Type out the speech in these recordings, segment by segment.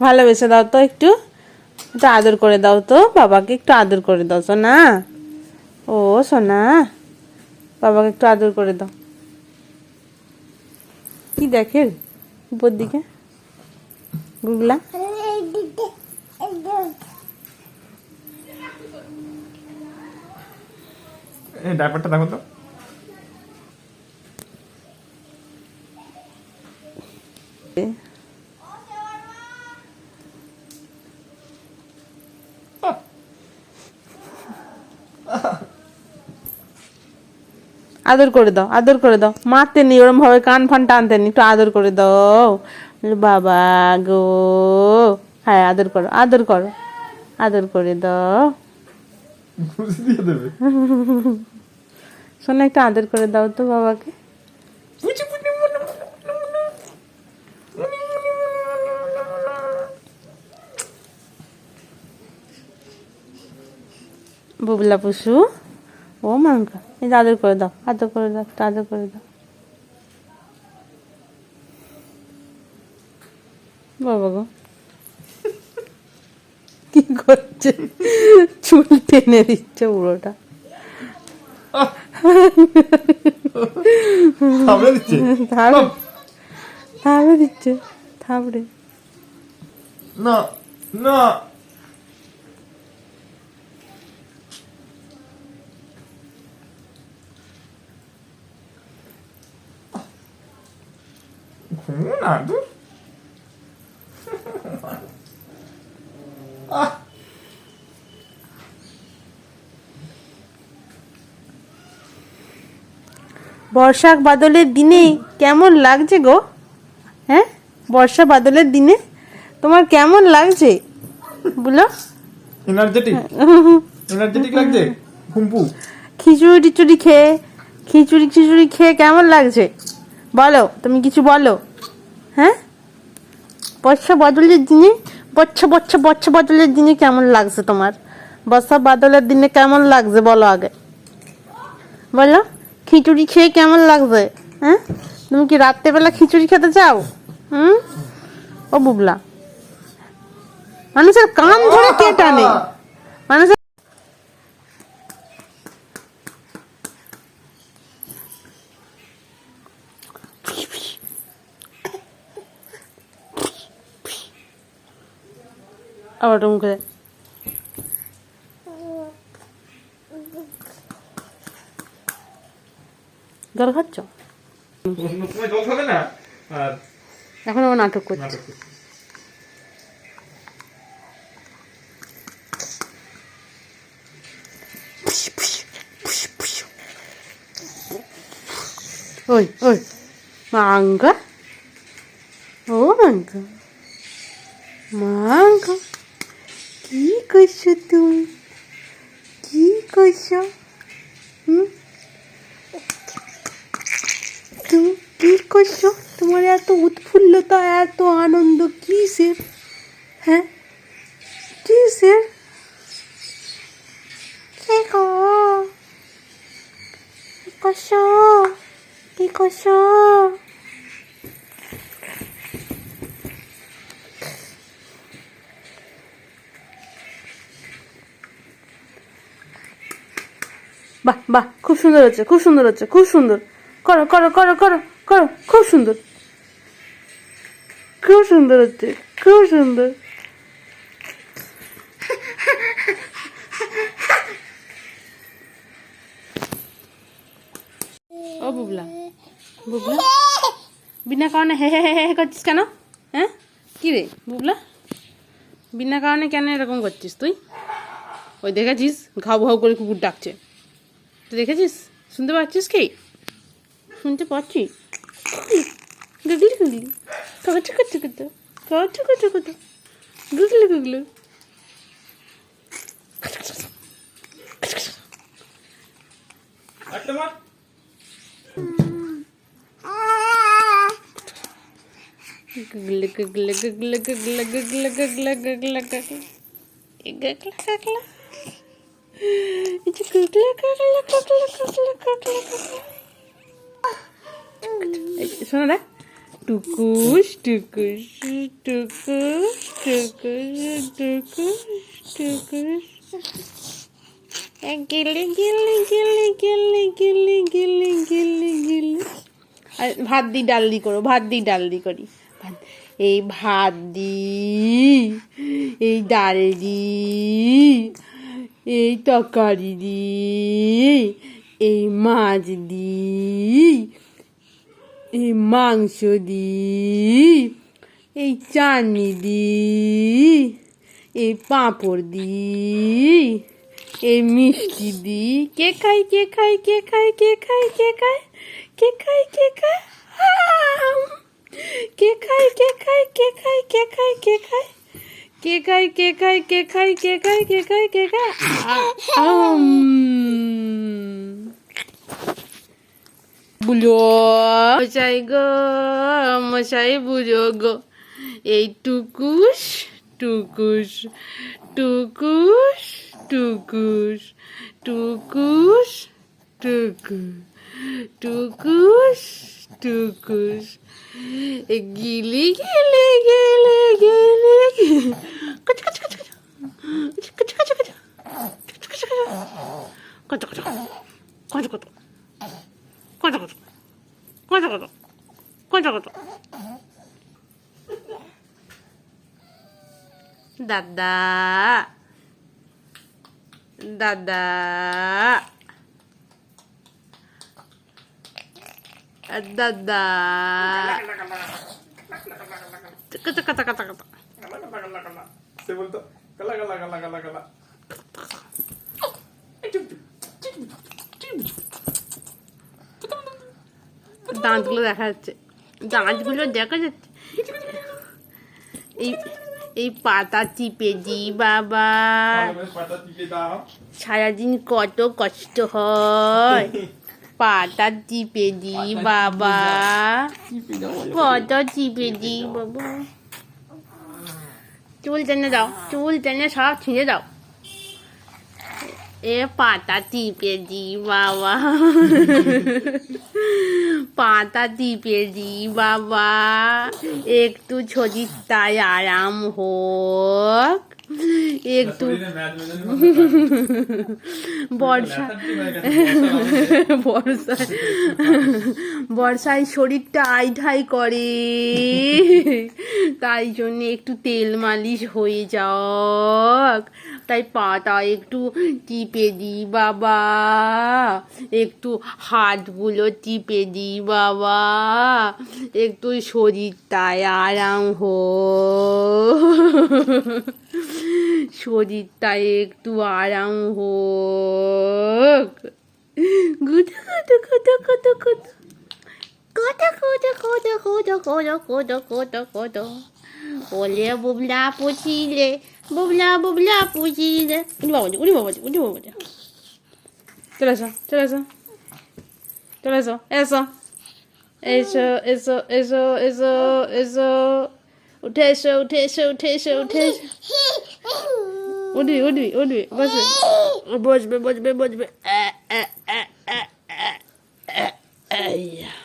ভালোবেসে দাও তো একটু। একটু আদর করে দাও তো। বাবাকে একটু আদর করে দাও, সোনা। ও, সোনা। বাবাকে একটু আদর করে দাও। কি দেখে উপর দিকে? গুগলা। ডাইপারটা দেখো তো। আদর করে দাও, আদর করে দাও। মারতে নি ওরম ভাবে কান ফান টানতে নি একটু আদর করে দাও। বাবা গো হ্যাঁ আদর করো আদর করো, আদর করে দাও। দিয়ে একটু আদর করে দাও তো বাবাকে। বুবলা পুষু ও মাঙ্কা এই আদর করে দাও আদর করে দাও আদর করে দাও। বাবা গো। কি করছে? চুল টেনে দিচ্ছে পুরোটা। সামনে দিচ্ছে? থাবড়ে। থাবড়ে দিচ্ছে থাবড়ে। না না। ঘুমো না আহ বর্ষা বাদলের দিনে কেমন লাগছে গো? হ্যাঁ? বর্ষা বাদলের দিনে তোমার কেমন লাগছে? বলো। এনার্জেটিক এনার্জেটিক লাগছে? ঘুমপু খিচুড়ি টিচুড়ি খেয়ে খিচুড়ি খিচুড়ি খেয়ে কেমন লাগছে? বলো, তুমি কিছু বলো। হ্যাঁ? বর্ষা বাদলের দিনে বর্ষা বর্ষা বর্ষা বাদলের দিনে কেমন লাগছে তোমার? বর্ষা বাদলের দিনে কেমন লাগছে বলো আগে। বলো, খিচুড়ি খেয়ে কেমন লাগছে? হ্যাঁ? তুমি কি রাত্রেবেলা খিচুড়ি খেতে চাও? হুম? ও বুবলা। মানুষের কান ধরে কে টানে? মানুষের আবার ওটা মুখে। জল খাচ্ছ এখন করছে নাটক করছে। ওই ওই মাঙ্গা ও মাঙ্গা মাঙ্গা কি করছ তুমি কি করছ হুম তুমি কি করছ? তোমার এত উৎফুল্লতা, এত আনন্দ কিসের? হ্যাঁ? কিসের? কে কি করছ? কি করছ? বাহ বাহ, খুব সুন্দর হচ্ছে, খুব সুন্দর হচ্ছে, খুব সুন্দর। করো করো করো করো করো, খুব সুন্দর। খুব সুন্দর হচ্ছে, খুব সুন্দর। ও বুবলা বুবলা। বিনা কারণে হে হে হে করছিস কেন? হ্যাঁ? কি রে, বুবলা? বিনা কারণে কেন এরকম করছিস তুই? ওই দেখেছিস? ঘাউ ঘাউ করে কুকুর ডাকছে। তুই দেখেছিস? শুনতে পাচ্ছিস কি? শুনতে পাচ্ছি। গুগলি গুগলি। কচু কচু কচু কচু কচু কচু গুগলি গুগলি। একটা মার। গুগলি গুগলি গুগলি গুগলি গুগলি গুগলি গুগলি। শোনো না। টুকুস টুকুস টুকুস টুকুস টুকুস টুকুস। গিলি গিলি গিলি গিলি গিলি গিলি গিলি গিলি। আর ভাত দি, ডাল দি করো, ভাত দি, ডাল দি করি। এই ভাত দি, এই ডাল দি এই তরকারি দি এই মাছ দি এই মাংস দি এই চাটনি দি এই পাঁপড় দি এই মিষ্টি দি কে খাই কে খাই কে খাই কে খাই কে খাই কে খাই কে খাই কে খাই কে খাই কে খাই কে খাই কে খাই কে খাই কে খাই কে খাই কে খাই কে খাই কে খাই! বুঝো, মশাই গো, মশাই বুঝো গো, এই টুকুস টুকুস টুকুস টুকুস টুকুস টুকুস Tukus. Gili, gili, gili, gili. Kaca, kaca, kaca, kaca. Kaca, kaca, kaca. Kaca, kaca, kaca. Kaca, kaca. Kaca, kaca. Kaca, kaca. Kaca, kaca. Kaca, kaca. Dada. Dada. দাদা সে বলতো কালা কালা কালা কালা কালা দাঁতগুলো দেখা যাচ্ছে দাঁতগুলো দেখা যাচ্ছে এই এই পাতা চিপে দি বাবা সারাদিন কত কষ্ট হয় পাতা চিপে দি বাবা কত চিপে দি বাবা চুল টেনে দাও চুল টেনে সব ছিঁড়ে দাও এ পাতা টিপে দি বাবা পাতা টিপে দি বাবা একটু ছজির তাই আরাম হোক একটু বর্ষা বর্ষায় বর্ষায় শরীরটা আই ঢাই করে। তাই জন্য একটু তেল মালিশ হয়ে যাক। তাই পাটা একটু টিপে দিই বাবা। একটু হাতগুলো টিপে দিই বাবা। একটু শরীরটায় আরাম হো। শরীরটায় একটু আরাম হোক কত কত কত কত কত কত কত Kodo, Kodo, Kodo, ওলে বুবলা পুচিলে বুবলা বুবলা পুচিলে উনি বাবা উনি বাবা উনি বাবা চলে এসো চলে এসো চলে এসো এসো এসো এসো এসো এসো এসো উঠে এসো উঠে এসো উঠে এসো উঠে এসো উঠবি উঠবি উঠবি বসবে বসবে বসবে বসবে এ, এ, এ, এ, এ, এ,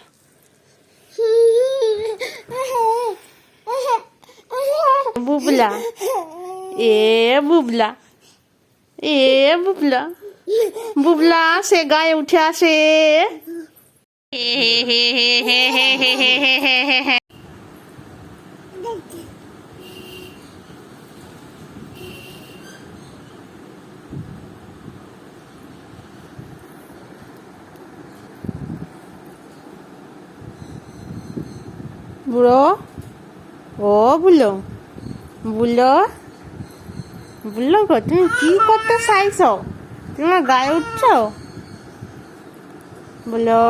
বুবলা। এ বুবলা। এ বুবলা। বুবলা সে গায়ে উঠে আসে। বুড়ো? ও বুলো বুলো? বুলো গো তুমি কি করতে চাইছ? তোমার গায়ে উঠছ? বুলো?